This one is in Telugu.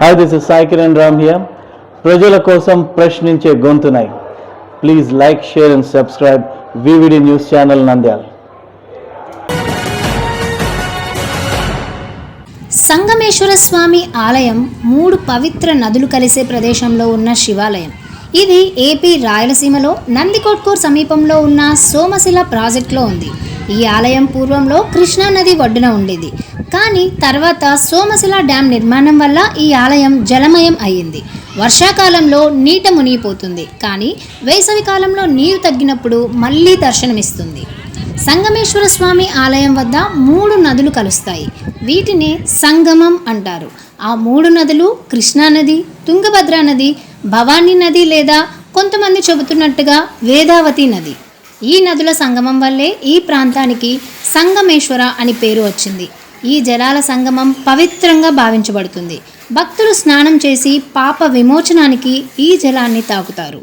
Hi this is Sai Kiran Ram here ప్రజల కోసం ప్రశ్నించే గొంతునై. Please like share and subscribe VVD news channel Nandyal Sangameshwara Swamy ఆలయం మూడు పవిత్ర నదులు కలిసే ప్రదేశంలో ఉన్న శివాలయం. ఇది ఏపీ రాయలసీమలో నందికొట్కూర్ సమీపంలో ఉన్న సోమశిల ప్రాజెక్టులో ఉంది. ఈ ఆలయం పూర్వంలో కృష్ణా నది ఒడ్డున ఉండేది. కానీ తర్వాత సోమశిల డ్యాం నిర్మాణం వల్ల ఈ ఆలయం జలమయం అయ్యింది. వర్షాకాలంలో నీట మునిగిపోతుంది. కానీ వేసవి కాలంలో నీరు తగ్గినప్పుడు మళ్ళీ దర్శనమిస్తుంది. సంగమేశ్వర స్వామి ఆలయం వద్ద మూడు నదులు కలుస్తాయి. వీటిని సంగమం అంటారు. ఆ మూడు నదులు కృష్ణానది తుంగభద్ర నది భవానీ నది లేదా కొంతమంది చెబుతున్నట్టుగా వేదావతి నది. ఈ నదుల సంగమం వల్లే ఈ ప్రాంతానికి సంగమేశ్వర అని పేరు వచ్చింది. ఈ జలాల సంగమం పవిత్రంగా భావించబడుతుంది. భక్తులు స్నానం చేసి పాప విమోచనానికి ఈ జలాన్ని తాకుతారు.